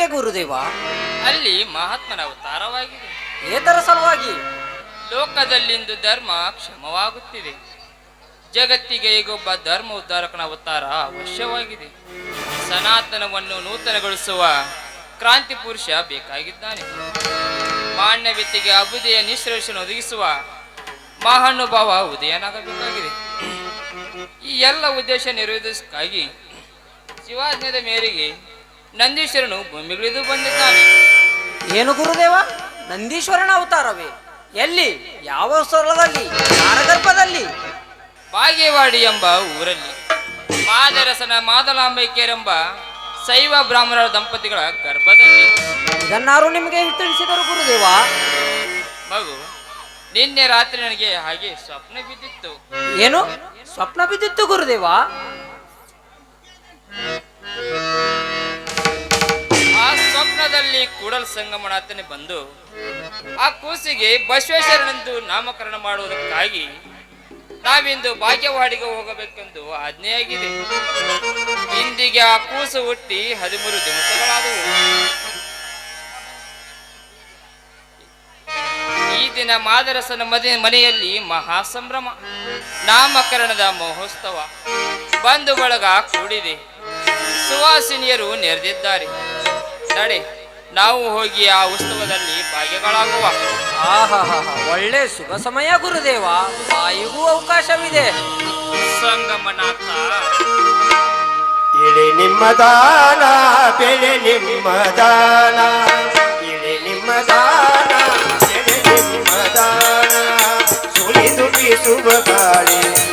ಏತಕ್ಕೆ ಗುರುದೇವ. ಅಲ್ಲಿ ಮಹಾತ್ಮನ ಅವತಾರವಾಗಿದೆ. ಏತರ ಸಲುವಾಗಿ? ಲೋಕದಲ್ಲಿಂದು ಧರ್ಮ ಕ್ಷಮವಾಗುತ್ತಿದೆ. ಜಗತ್ತಿಗೆ ಈಗೊಬ್ಬ ಧರ್ಮ ಉದ್ಧಾರಕನ ಅವತಾರ ಅವಶ್ಯವಾಗಿದೆ. ಸನಾತನವನ್ನು ನೂತನಗೊಳಿಸುವ ಕ್ರಾಂತಿ ಪುರುಷ ಬೇಕಾಗಿದ್ದಾನೆ. ಮಾನ್ಯವ್ಯತೆಗೆ ಅಭುದಯ ನಿಶ್ರೇಷನ ಒದಗಿಸುವ ಮಹಾನುಭಾವ ಉದಯನಾಗಬೇಕಾಗಿದೆ. ಈ ಎಲ್ಲ ಉದ್ದೇಶ ನೆರವೇರಿಸಕ್ಕಾಗಿ ಶಿವಾಜ್ಞದ ಮೇರೆಗೆ ನಂದೀಶ್ವರನು ಭೂಮಿಗಿಳಿದು ಬಂದಿದ್ದಾನೆ. ಏನು ಗುರುದೇವ? ನಂದೀಶ್ವರನ ಅವತಾರವೇ. ಎಲ್ಲಿ? ಯಾವ ಸ್ಥಳದಲ್ಲಿ ಯಾರ ಗರ್ಭದಲ್ಲಿ ಬಾಗೇವಾಡಿ ಎಂಬ ಊರಲ್ಲಿ. ಮಾದರಸನ ಮಾದಲಾಂಬೈಕೇರೆಂಬ ಶೈವ ಬ್ರಾಹ್ಮಣರ ದಂಪತಿಗಳ ಗರ್ಭದಲ್ಲಿ. ಇದನ್ನಾರು ನಿಮಗೆ ತಿಳಿಸಿದರು ಗುರುದೇವ? ಮಗು ನಿನ್ನೆ ರಾತ್ರಿ ನನಗೆ ಹಾಗೆ ಸ್ವಪ್ನ ಬಿದ್ದಿತ್ತು. ಏನು? ಸ್ವಪ್ನ ಬಿದ್ದಿತ್ತು ಗುರುದೇವ? ಸ್ವಪ್ನದಲ್ಲಿ ಕೂಡಲ ಸಂಗಮನಾಥನೇ ಬಂದು ಆ ಕೂಸಿಗೆ ಬಸವೇಶ್ವರನೆಂದು ನಾಮಕರಣ ಮಾಡುವುದಕ್ಕಾಗಿ ನಾವಿಂದು ಭಾಗ್ಯವಾಡಿಗೆ ಹೋಗಬೇಕೆಂದು ಆಜ್ಞೆಯಾಗಿದೆ. ಇಂದಿಗೆ ಆ ಕೂಸು ಹುಟ್ಟಿ ಹದಿಮೂರು ದಿವಸಗಳಾದವು. ಈ ದಿನ ಮಾದರಸನ ಮನೆ ಮನೆಯಲ್ಲಿ ಮಹಾಸಂಭ್ರಮ, ನಾಮಕರಣದ ಮಹೋತ್ಸವ ಬಂಧು ಬಳಗ ಕೂಡಿದೆ. ಸುವಾಸಿನಿಯರು ನೆರೆದಿದ್ದಾರೆ. ನಡೆ. ನಾವು ಹೋಗಿ ಆ ಉತ್ಸವದಲ್ಲಿ ಭಾಗ್ಯಗಳಾಗುವ ಆಹಾ ಒಳ್ಳೆ ಶುಭ ಸಮಯ ಗುರುದೇವ. ಬಾಯಿಗೂ ಅವಕಾಶವಿದೆ. ಸಂಗಮನಾಥ. ಇಳಿ ನಿಮ್ಮ ದಾನ ಬೆಳೆ ನಿಮ್ಮ ದಾನ. ಇಳಿ ನಿಮ್ಮ ದಾನ ಬೆಳೆ ನಿಮ್ಮ ದಾನ. ಸುಳಿದು ಬೀಸುವ ಗಾಳಿ.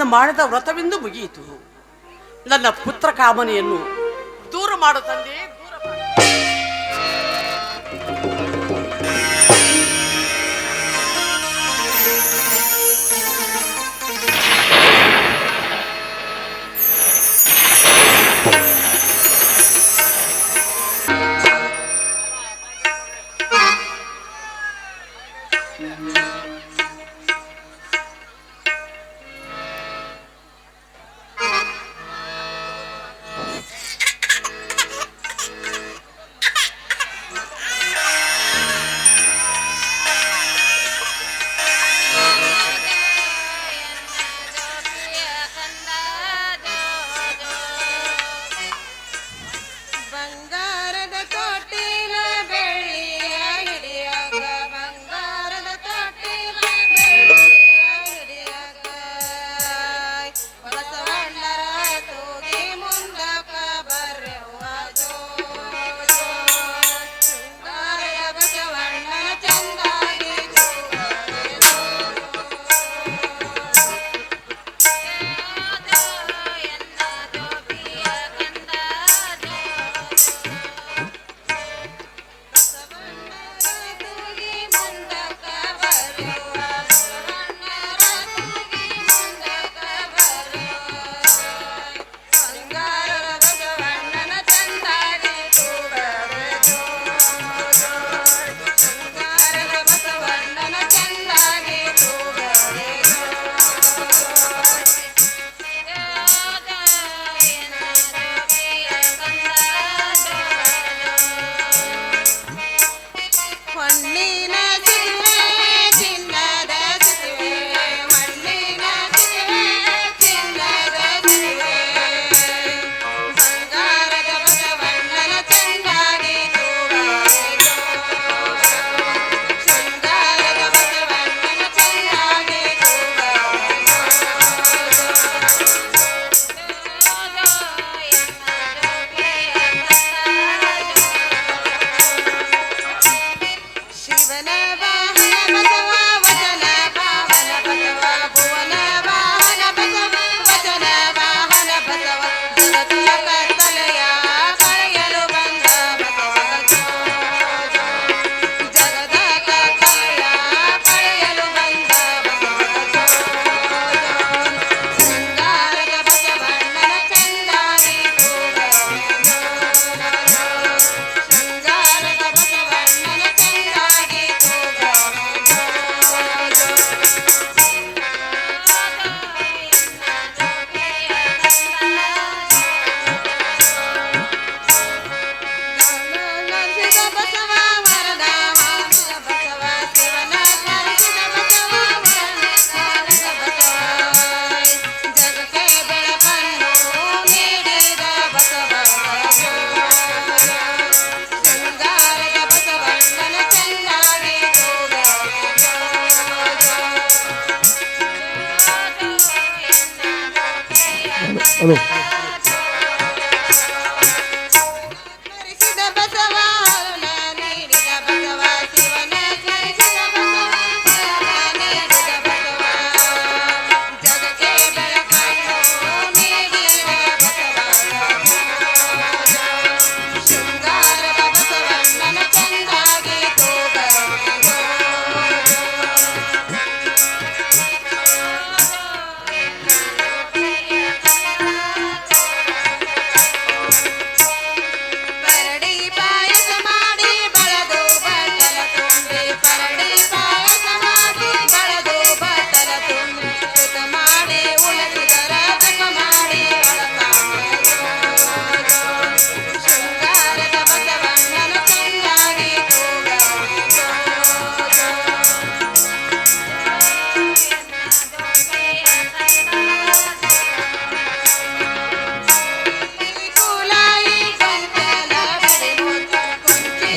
ನನ್ನ ಮಾಡಿದ ವ್ರತವೆಂದು ಮುಗಿಯಿತು. ನನ್ನ ಪುತ್ರ ಕಾಮನೆಯನ್ನು ದೂರ ಮಾಡು ತಂದೆ. Allô.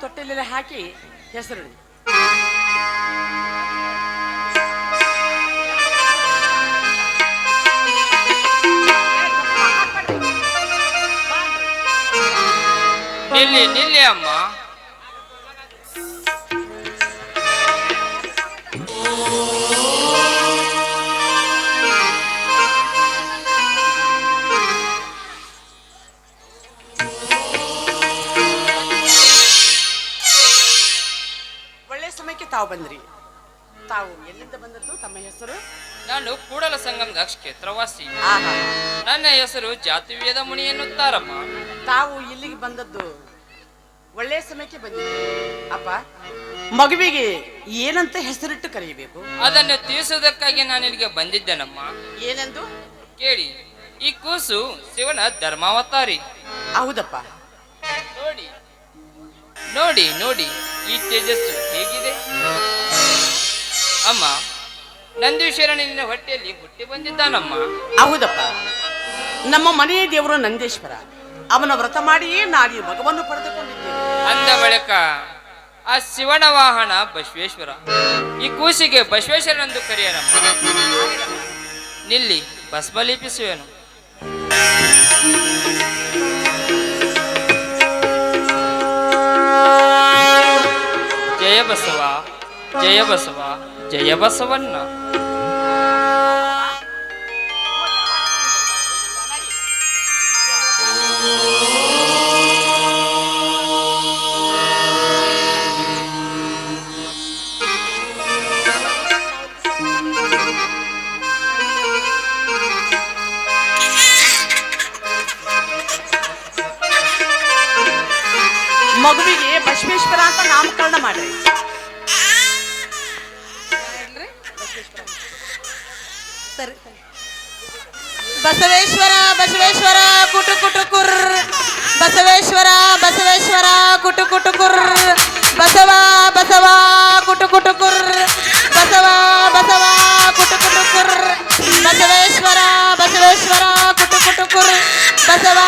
ತೊಟ್ಟೆಲೆಲ್ಲ ಹಾಕಿ ಹೆಸರು ನಿಲ್ಲಿ ನಿಲ್ಲಿ ಅಮ್ಮ. ತಾವು ಬಂದ್ರಿ? ತಾವು ಎಲ್ಲಿಂದ ಬಂದದ್ದು? ತಮ್ಮ ಹೆಸರು? ನಾನು ಕೂಡಲ ಸಂಗಮದ ಕ್ಷೇತ್ರವಾಸಿ ಆಹಾ. ನನ್ನ ಹೆಸರು ಜಾತಿವೇದ ಮುನಿ ಎನ್ನುತ್ತಾರಮ್ಮ ತಾವು ಇಲ್ಲಿಗೆ ಬಂದದ್ದು ಒಳ್ಳೆಯ ಸಮಯಕ್ಕೆ ಬಂದಿದೆ ಅಪ್ಪ ಮಗುವಿಗೆ ಏನಂತ ಹೆಸರಿಟ್ಟು ಕರೆಯಬೇಕು? ಅದನ್ನು ತಿಳಿಸೋದಕ್ಕಾಗಿ ನಾನು ಇಲ್ಲಿಗೆ ಬಂದಿದ್ದೇನಮ್ಮ. ಏನೆಂದು? ಕೇಳಿ ಈ ಕೂಸು ಶಿವನ ಧರ್ಮಾವತಾರಿ. ಹೌದಪ್ಪ. ನೋಡಿ ನೋಡಿ ಈ ತೇಜಸ್ಸು ಹೇಗಿದೆ? ಅಮ್ಮ ನಂದೀಶ್ವರನ ನಿನ್ನ ಹೊಟ್ಟೆಯಲ್ಲಿ ಹುಟ್ಟಿ ಬಂದಿದ್ದಾನಮ್ಮ. ಹೌದಪ್ಪ. ನಮ್ಮ ಮನೆಯ ದೇವರು ನಂದೇಶ್ವರ. ಅವನ ವ್ರತ ಮಾಡಿಯೇ ನಾಡಿ ಮಗವನ್ನು ಪಡೆದುಕೊಂಡಿದ್ದೇನೆ. ಅಂದ ಬಳಿಕ ಆ ಶಿವನ ವಾಹನ ಬಸವೇಶ್ವರ. ಈ ಕೂಸಿಗೆ ಬಸವೇಶ್ವರನೆಂದು ಕರೆಯರಮ್ಮ ನಿಲ್ಲಿ ಭಸ್ಮಲಿಪಿಸುವೆನು. ಜಯ ಬಸವ ಜಯ ಬಸವ ಜಯ ಬಸವಣ್ಣ ಮಗುವಿಗೆ ಬಸವೇಶ್ವರ ಅಂತ ನಾಮಕರಣ ಮಾಡ್ರಿ. ಸರಿ. ಬಸವೇಶ್ವರ ಬಸವೇಶ್ವರ, ಕುಟು ಕುಟು ಕುರ್. ಬಸವೇಶ್ವರ ಬಸವೇಶ್ವರ, ಕುಟು ಕುಟು ಕುರ್. ಬಸವ ಬಸವ, ಕುಟು ಕುಟು ಕುರ್. ಬಸವ ಬಸವ, ಕುಟು ಕುಟು ಕುರ್. ಬಸವೇಶ್ವರ ಬಸವೇಶ್ವರ, ಕುಟು ಕುಟು ಕುರ್. ಬಸವ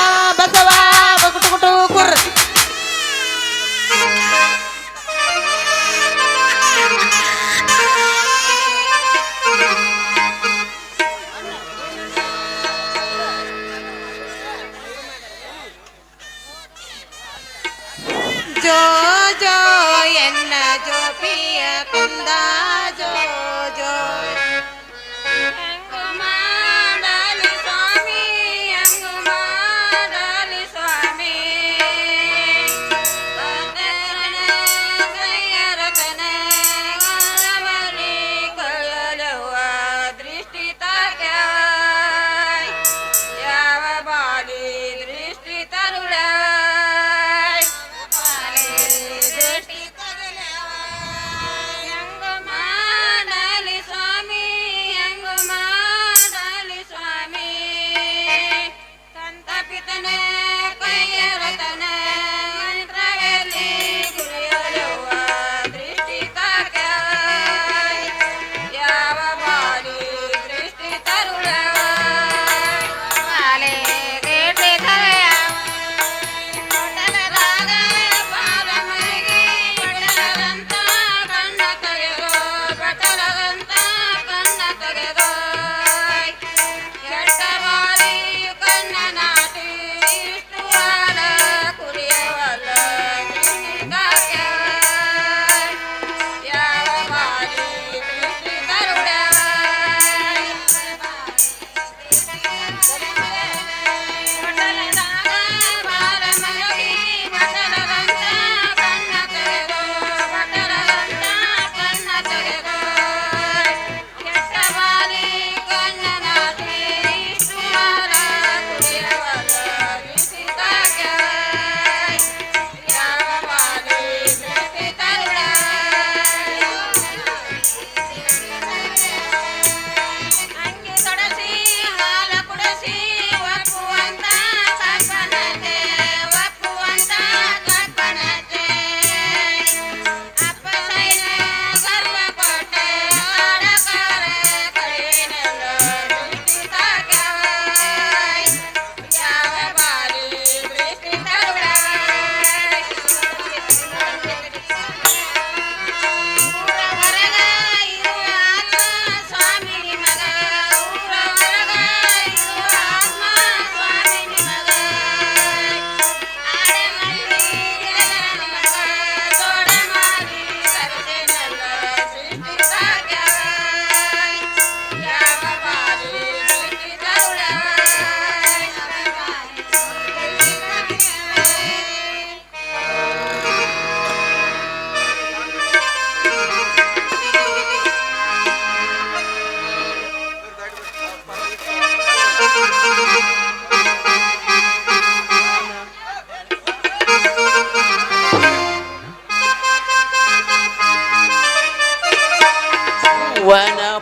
together.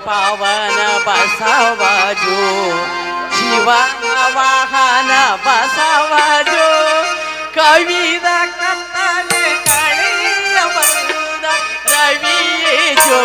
ಪವನ ಬಸವಜು ಶಿವ ವಾಹನ ಬಸವಜು ಕವಿದ ಕತ್ತಲೆ ಕಳೆಯ ಬಂದ ರವಿಯೋ